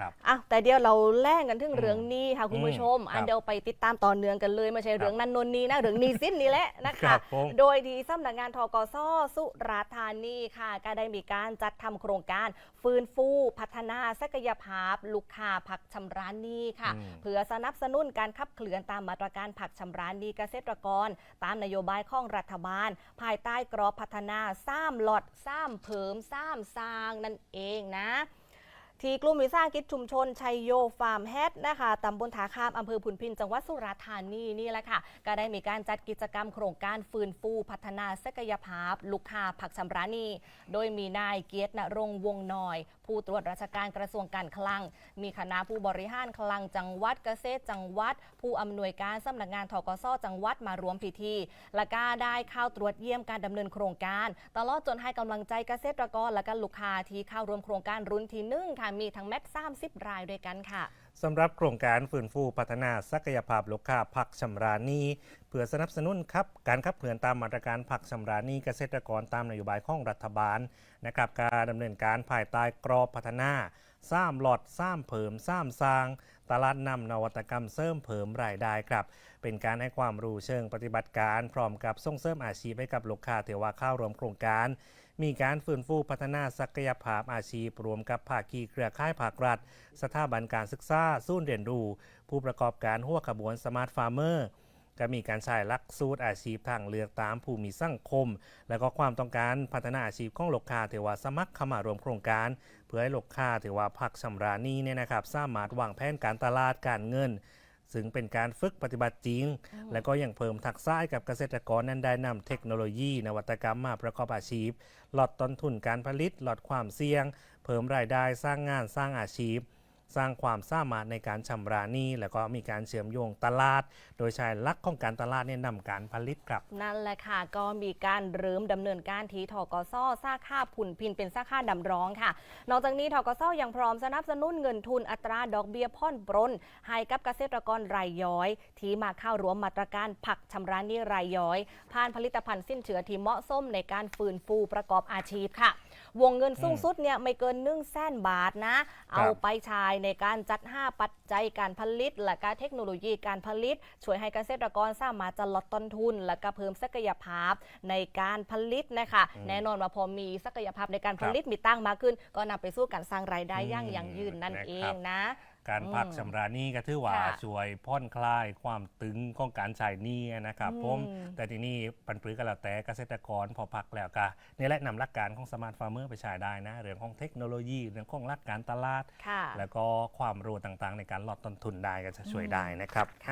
ครับอะแต่เดี๋ยวเราแล่งกันถึงเรื่องนี้ค่ะคุณผู้ชมอืมอันเดียวไปติดตามต่อเนื่องกันเลยไม่ใช่เรื่องนั้นนนนี้นะเรื่องนี้สิ้นนี่แหละนะครัคะบผมโดยที่สำนักงานทกสสุราษฎร์ธานีค่ะก็ได้มีการจัดทำโครงการฟื้นฟูพัฒนาศักยภาพ ลูกค้าผักชำระหนี้ค่ะอืมเพื่อสนับสนุนการขับเคลื่อนตามมาตรการผักชำระหนี้เกษตรกร ตามนโยบายของรัฐบาล ภายใต้กรอบพัฒนาสร้างหลอดสร้างเผิมสร้างสร้างนั่นเองนะ ที่กลุ่มวิสาหกิจชุมชนชัยโยฟาร์มแฮดนะคะตำบลถาคามอำเภอพุนพิน จังหวัดสุราษฎร์ธานีนี่แหละค่ะ ก็ได้มีการจัดกิจกรรมโครงการฟื้นฟูพัฒนาศักยภาพ ลูกค้าผักชำระนีโดยมีนายเกียรติณรงค์วงน้อย ผู้ตรวจราชการกระทรวงการคลัง มีคณะผู้บริหารคลังจังหวัดเกษตรจังหวัด ผู้อำนวยการสำนักงานทกสจังหวัดมารวมพิธี และก็ได้เข้าตรวจเยี่ยมการดำเนินโครงการ ตลอดจนให้กำลังใจเกษตรกรและก็ลูกค้าที่เข้าร่วมโครงการรุ่นที่หนึ่งค่ะมีทั้งแม็ก30รายด้วยกันค่ะสำหรับโครงการฟื้นฟูพัฒนาศักยภาพลูกค้าผักชำระนีเพื่อสนับสนุนครับการขับเคลื่อนตามมาตรการผักชำระนีเกษตรกรตามนโยบายของรัฐบาลนะครับการดำเนินการภายใต้กรอบพัฒนาสร้างหลอดสร้างเผิมสร้างสร้าง ตลาดนำนวัตกรรมเสริมเผิมรายได้ครับ เป็นการให้ความรู้เชิงปฏิบัติการ พร้อมกับส่งเสริมอาชีพให้กับลูกค้าเทว่าเข้าร่วมโครงการ มีการฟื้นฟูพัฒนาศักยภาพอาชีพ รวมกับภาคีเครือข่ายภาครัฐ สถาบันการศึกษาศูนย์เรียนรู้ ผู้ประกอบการหัวขบวนสมาร์ทฟาร์มเมอร์ก็มีการใช้ลักสูตรอาชีพทางเลือกตามภูมิสังคม และก็ความต้องการพัฒนาอาชีพของลูกค้าเทว่าสมัครเข้ามารวมโครงการ เพื่อให้ลูกค้าเทว่าพักชำระหนี้เนี่ยนะครับสามารถวางแผนการตลาดการเงิน ซึ่งเป็นการฝึกปฏิบัติจริง และก็ยังเพิ่มทักษะให้กับเกษตรกรนั้นได้นำเทคโนโลยี นวัตกรรมมาประกอบอาชีพ ลดต้นทุนการผลิตลดความเสี่ยง เพิ่มรายได้สร้างงานสร้างอาชีพ สร้างความสามารถในการชำระหนี้แล้วก็มีการเชื่อมโยงตลาด โดยใช้หลักของการตลาดเนี่ยนำการผลิตครับนั่นแหละค่ะก็มีการเริ่มดำเนินการทีทกสสาขาผุนพินเป็นสาขาดำร้องค่ะ นอกจากนี้ทกสยังพร้อมสนับสนุนเงินทุนอัตราดอกเบี้ยผ่อนปรนให้กับเกษตรกรรายย่อย ที่มาเข้าร่วมมาตรการผักชำระหนี้รายย่อย ผ่านผลิตภัณฑ์สิ้นเชื้อที่เหมาะสมในการฟื้นฟูประกอบอาชีพค่ะ วงเงินสูงสุดเนี่ยไม่เกิน1นึ่งแสนบาทนะ เอาไปใช้ในการจัดห้าปัจจัยการผลิต และการเทคโนโลยีการผลิต ช่วยให้เกษตรกรสามารถจะลดต้นทุน และก็เพิ่มศักยภาพในการผลิตนะคะแน่นอนว่าพอมีศักยภาพในการผลิตมีตั้งมากขึ้น ก็นำไปสู่การสร้างรายได้ยั่งยืนนั่นเองนะ การพักอืมชำระหนี้ก็ถือว่าค่ะช่วยผ่อนคลายความตึงของการใช้หนี้นะครับอืมผมแต่ทีนี้ปันปรือกันแล้วแต่เกษตรกรพอพักแล้วก็นี่แหละนำหลักการของสมาร์ทฟาร์มเมอร์ไปใช้ได้นะ เรื่องของเทคโนโลยีเรื่องของหลักการตลาด ค่ะ แล้วก็ความรู้ต่างๆ ในการลดต้นทุนได้ก็จะช่วยได้นะครับอะ